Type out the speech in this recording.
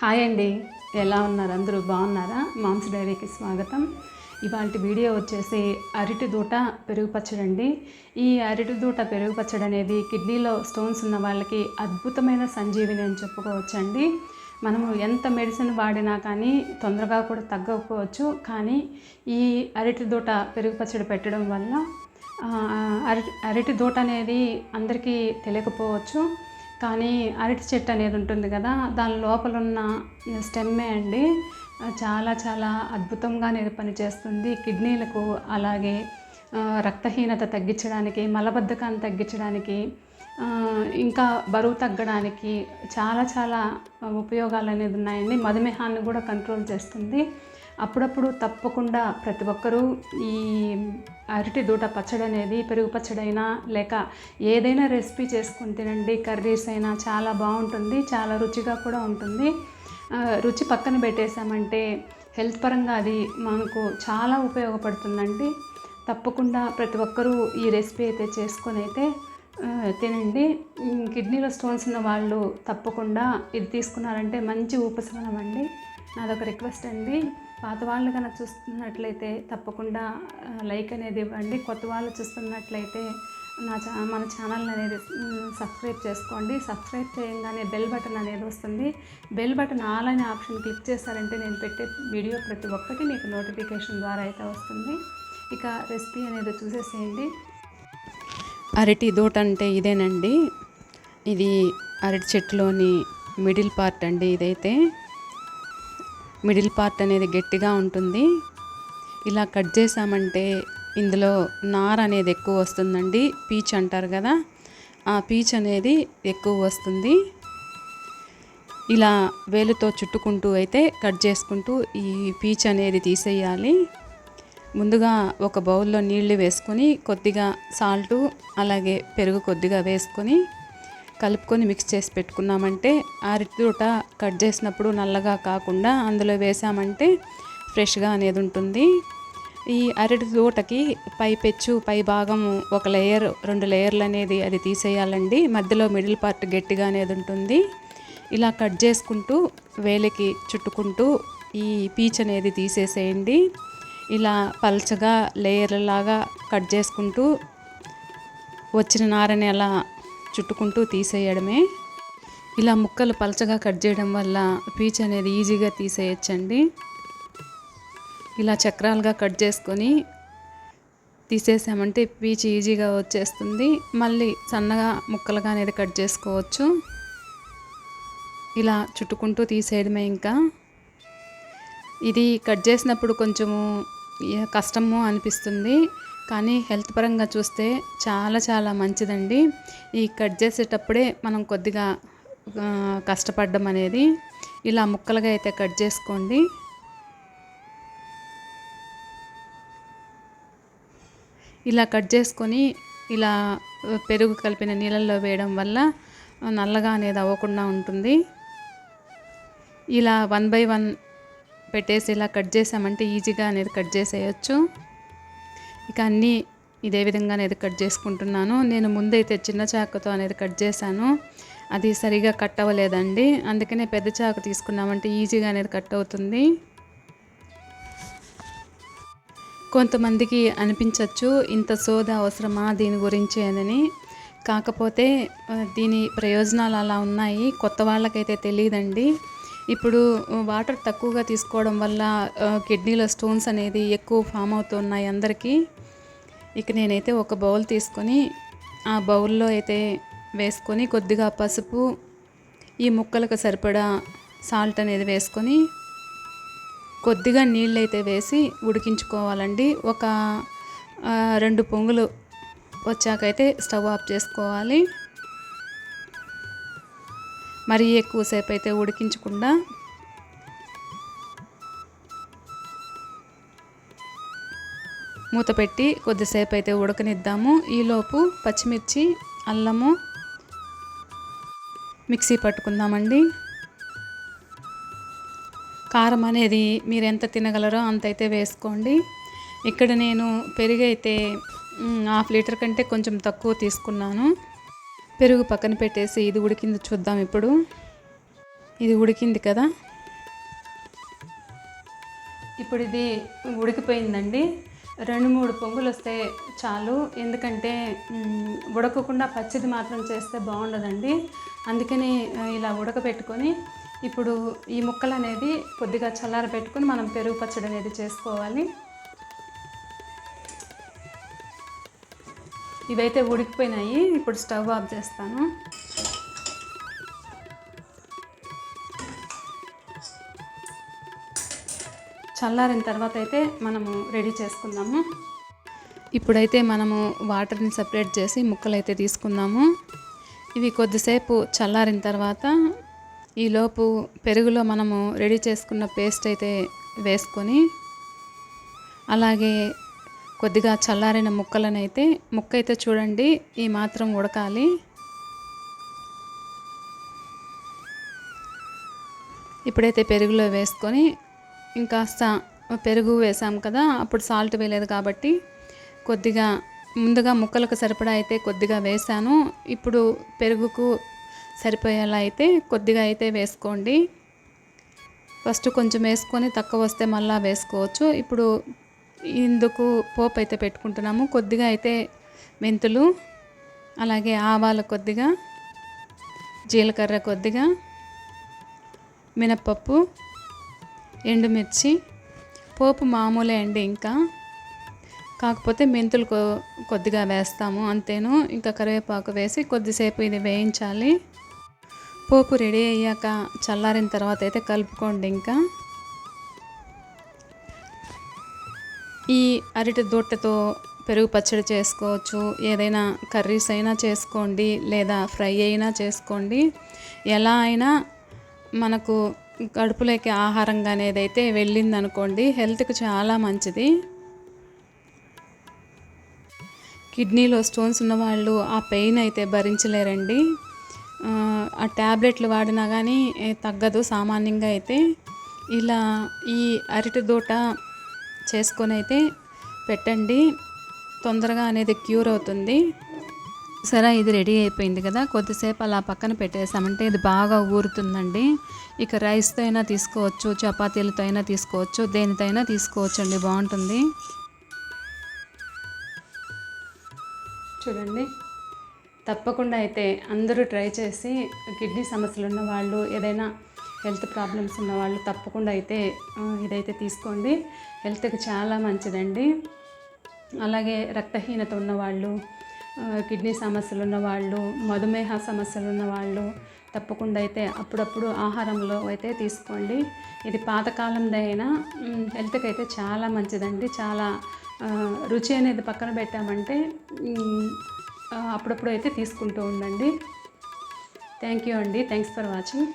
Hi అండి. ఎలా ఉన్నారు? అందరూ బాగున్నారా? మాంస్ డైరీకి స్వాగతం. ఇవాళ వీడియో వచ్చేసి అరటి దూట పెరుగు పచ్చడి అండి. ఈ అరటి దూట పెరుగు పచ్చడి అనేది కిడ్నీలో స్టోన్స్ ఉన్న వాళ్ళకి అద్భుతమైన సంజీవిని అని చెప్పుకోవచ్చండి. మనము ఎంత మెడిసిన్ వాడినా కానీ తొందరగా కూడా తగ్గకపోవచ్చు. కానీ ఈ అరటి దూట పెరుగు పచ్చడి పెట్టడం వల్ల అరటి అరటి దూట అనేది అందరికీ తెలియకపోవచ్చు. కానీ అరటి చెట్టు అనేది ఉంటుంది కదా దాని లోపల ఉన్న స్టెమ్మే అండి. చాలా చాలా అద్భుతంగా అనేది పనిచేస్తుంది. కిడ్నీలకు అలాగే రక్తహీనత తగ్గించడానికి మలబద్ధకాన్ని తగ్గించడానికి ఇంకా బరువు తగ్గడానికి చాలా చాలా ఉపయోగాలు అనేది ఉన్నాయండి. మధుమేహాన్ని కూడా కంట్రోల్ చేస్తుంది. అప్పుడప్పుడు తప్పకుండా ప్రతి ఒక్కరూ ఈ అరటి దూట పచ్చడి అనేది పెరుగు పచ్చడి అయినా లేక ఏదైనా రెసిపీ చేసుకొని తినండి. కర్రీస్ అయినా చాలా బాగుంటుంది చాలా రుచిగా కూడా ఉంటుంది. రుచి పక్కన పెట్టేశామంటే హెల్త్ పరంగా అది మనకు చాలా ఉపయోగపడుతుందండి. తప్పకుండా ప్రతి ఒక్కరూ ఈ రెసిపీ అయితే చేసుకొని అయితే తినండి. కిడ్నీలో స్టోన్స్ ఉన్న వాళ్ళు తప్పకుండా ఇది తీసుకున్నారంటే మంచి ఉపశమనం అండి. నాదొక రిక్వెస్ట్ అండి. పాత వాళ్ళు కనుక చూస్తున్నట్లయితే తప్పకుండా లైక్ అనేది ఇవ్వండి. కొత్త వాళ్ళు చూస్తున్నట్లయితే నా ఛా మన ఛానల్ అనేది సబ్స్క్రైబ్ చేసుకోండి. సబ్స్క్రైబ్ చేయగానే బెల్ బటన్ అనేది వస్తుంది. బెల్ బటన్ ఆల్ అనే ఆప్షన్ క్లిక్ చేశారంటే నేను పెట్టే వీడియో ప్రతి ఒక్కటి మీకు నోటిఫికేషన్ ద్వారా అయితే వస్తుంది. ఇక రెసిపీ అనేది చూసేసేయండి. అరటి దూట అంటే ఇదేనండి. ఇది అరటి చెట్టులోని మిడిల్ పార్ట్ అండి ఇదైతే. మిడిల్ పార్ట్ అనేది గట్టిగా ఉంటుంది. ఇలా కట్ చేసామంటే ఇందులో నార అనేది ఎక్కువ వస్తుందండి పీచ్ అంటారు కదా. ఆ పీచ్ అనేది ఎక్కువ వస్తుంది. ఇలా వేలుతో చుట్టుకుంటూ అయితే కట్ చేసుకుంటూ ఈ పీచ్ అనేది తీసేయాలి. ముందుగా ఒక బౌల్లో నీళ్ళు వేసుకొని కొద్దిగా సాల్టు అలాగే పెరుగు కొద్దిగా వేసుకొని కలుపుకొని మిక్స్ చేసి పెట్టుకున్నామంటే అరటి కట్ చేసినప్పుడు నల్లగా కాకుండా అందులో వేసామంటే ఫ్రెష్గా అనేది ఉంటుంది. ఈ అరటి తోటకి పై పెచ్చు పై భాగం ఒక లేయర్ రెండు లేయర్లు అనేది అది తీసేయాలండి. మధ్యలో మిడిల్ పార్ట్ గట్టిగా అనేది ఉంటుంది. ఇలా కట్ చేసుకుంటూ వేలికి చుట్టుకుంటూ ఈ పీచ్ అనేది తీసేసేయండి. ఇలా పల్చగా లేయర్ లాగా కట్ చేసుకుంటూ వచ్చిన నారని అలా చుట్టుకుంటూ తీసేయడమే. ఇలా ముక్కలు పలచగా కట్ చేయడం వల్ల పీచ్ అనేది ఈజీగా తీసేయచ్చండి. ఇలా చక్రాలుగా కట్ చేసుకొని తీసేసామంటే పీచ్ ఈజీగా వచ్చేస్తుంది. మళ్ళీ సన్నగా ముక్కలుగా అనేది కట్ చేసుకోవచ్చు. ఇలా చుట్టుకుంటూ తీసేయడమే ఇంకా. ఇది కట్ చేసినప్పుడు కొంచెము కష్టము అనిపిస్తుంది. కానీ హెల్త్ పరంగా చూస్తే చాలా చాలా మంచిదండి. ఈ కట్ చేసేటప్పుడే మనం కొద్దిగా కష్టపడడం అనేది. ఇలా ముక్కలుగా అయితే కట్ చేసుకోండి. ఇలా కట్ చేసుకొని ఇలా పెరుగు కలిపిన నీళ్ళల్లో వేయడం వల్ల నల్లగా అనేది అవ్వకుండా ఉంటుంది. ఇలా వన్ బై వన్ పెట్టేసి ఇలా కట్ చేసామంటే ఈజీగా అనేది కట్ చేసేయచ్చు. ఇక అన్నీ ఇదే విధంగా అనేది కట్ చేసుకుంటున్నాను. నేను ముందైతే చిన్న చాకుతో అనేది కట్ చేశాను. అది సరిగా కట్ అవ్వలేదండి. అందుకనే పెద్ద చాకు తీసుకున్నామంటే ఈజీగా అనేది కట్ అవుతుంది. కొంతమందికి అనిపించవచ్చు ఇంత సోద అవసరమా దీని గురించి అని. కాకపోతే దీని ప్రయోజనాలు అలా ఉన్నాయి. కొత్త వాళ్ళకైతే తెలియదండి ఇప్పుడు వాటర్ తక్కువగా తీసుకోవడం వల్ల కిడ్నీలో స్టోన్స్ అనేది ఎక్కువ ఫామ్ అవుతున్నాయి అందరికీ. ఇక నేనైతే ఒక బౌల్ తీసుకొని ఆ బౌల్లో అయితే వేసుకొని కొద్దిగా పసుపు ఈ ముక్కలకు సరిపడా సాల్ట్ అనేది వేసుకొని కొద్దిగా నీళ్ళు అయితే వేసి ఉడికించుకోవాలండి. ఒక రెండు పొంగులు వచ్చాకైతే స్టవ్ ఆఫ్ చేసుకోవాలి. మరీ ఎక్కువసేపు అయితే ఉడికించకుండా మూత పెట్టి కొద్దిసేపు అయితే ఉడకనిద్దాము. ఈలోపు పచ్చిమిర్చి అల్లము మిక్సీ పట్టుకుందామండి. కారం అనేది మీరు ఎంత తినగలరో అంత అయితే వేసుకోండి. ఇక్కడ నేను పెరుగు అయితే హాఫ్ లీటర్ కంటే కొంచెం తక్కువ తీసుకున్నాను. పెరుగు పక్కన పెట్టేసి ఇది ఉడికింది చూద్దాం ఇప్పుడు. ఇది ఉడికింది కదా? ఇప్పుడు ఇది ఉడికిపోయిందండి. రెండు మూడు పొంగులు వస్తే చాలు. ఎందుకంటే ఉడకకుండా పచ్చిది మాత్రం చేస్తే బాగుండదండి. అందుకని ఇలా ఉడకబెట్టుకొని ఇప్పుడు ఈ ముక్కలు అనేది కొద్దిగా చల్లార పెట్టుకొని మనం పెరుగు పచ్చడి అనేది చేసుకోవాలి. ఇవైతే ఉడికిపోయినాయి. ఇప్పుడు స్టవ్ ఆఫ్ చేస్తాను. చల్లారిన తర్వాత అయితే మనము రెడీ చేసుకుందాము. ఇప్పుడైతే మనము వాటర్ని సపరేట్ చేసి ముక్కలు అయితే తీసుకుందాము. ఇవి కొద్దిసేపు చల్లారిన తర్వాత ఈలోపు పెరుగులో మనము రెడీ చేసుకున్న పేస్ట్ అయితే వేసుకొని అలాగే కొద్దిగా చల్లారిన ముక్కలనైతే అయితే ముక్క అయితే చూడండి ఈ మాత్రం ఉడకాలి. ఇప్పుడైతే పెరుగులో వేసుకొని ఇంకాస్త పెరుగు వేసాం కదా అప్పుడు సాల్ట్ వేయలేదు కాబట్టి కొద్దిగా ముందుగా ముక్కలకు సరిపడా అయితే కొద్దిగా వేసాను. ఇప్పుడు పెరుగుకు సరిపోయేలా అయితే కొద్దిగా అయితే వేసుకోండి. ఫస్ట్ కొంచెం వేసుకొని తక్కువ వస్తే మళ్ళీ వేసుకోవచ్చు. ఇప్పుడు ఇందుకు పోపు అయితే పెట్టుకుంటున్నాము. కొద్దిగా అయితే మెంతులు అలాగే ఆవాలు కొద్దిగా జీలకర్ర కొద్దిగా మినప్పప్పు ఎండుమిర్చి పోపు మామూలే అండి ఇంకా. కాకపోతే మెంతులు కొ- కొద్దిగా వేస్తాము అంతేను. ఇంకా కరివేపాకు వేసి కొద్దిసేపు ఇది వేయించాలి. పోపు రెడీ అయ్యాక చల్లారిన తర్వాత అయితే కలుపుకోండి ఇంకా. ఈ అరటి దొట్టతో పెరుగు పచ్చడి చేసుకోవచ్చు. ఏదైనా కర్రీస్ అయినా చేసుకోండి లేదా ఫ్రై అయినా చేసుకోండి. ఎలా అయినా మనకు కడుపులోకి ఆహారంగా అనేది అయితే వెళ్ళిందనుకోండి హెల్త్కి చాలా మంచిది. కిడ్నీలో స్టోన్స్ ఉన్న వాళ్ళు ఆ పెయిన్ అయితే భరించలేరండి. ఆ, ట్యాబ్లెట్లు వాడినా కానీ తగ్గదు సామాన్యంగా అయితే. ఇలా ఈ అరటి దూట చేసుకొని అయితే పెట్టండి. తొందరగా అనేది క్యూర్ అవుతుంది. సరే ఇది రెడీ అయిపోయింది కదా. కొద్దిసేపు అలా పక్కన పెట్టేసామంటే ఇది బాగా ఊరుతుందండి. ఇక రైస్తో అయినా తీసుకోవచ్చు చపాతీలతో అయినా తీసుకోవచ్చు దేనితో అయినా తీసుకోవచ్చు అండి బాగుంటుంది. చూడండి. తప్పకుండా అయితే అందరూ ట్రై చేసి కిడ్నీ సమస్యలు ఉన్న వాళ్ళు ఏదైనా హెల్త్ ప్రాబ్లమ్స్ ఉన్న వాళ్ళు తప్పకుండా అయితే ఇదైతే తీసుకోండి. హెల్త్కి చాలా మంచిదండి. అలాగే రక్తహీనత ఉన్నవాళ్ళు కిడ్నీ సమస్యలు ఉన్నవాళ్ళు మధుమేహ సమస్యలు ఉన్నవాళ్ళు తప్పకుండా అయితే అప్పుడప్పుడు ఆహారంలో అయితే తీసుకోండి. ఇది పాతకాలందైనా హెల్త్కి అయితే చాలా మంచిదండి. చాలా రుచి అనేది పక్కన పెట్టామంటే అప్పుడప్పుడు అయితే తీసుకుంటూ ఉండండి. థ్యాంక్ యూ అండి. Thanks for watching.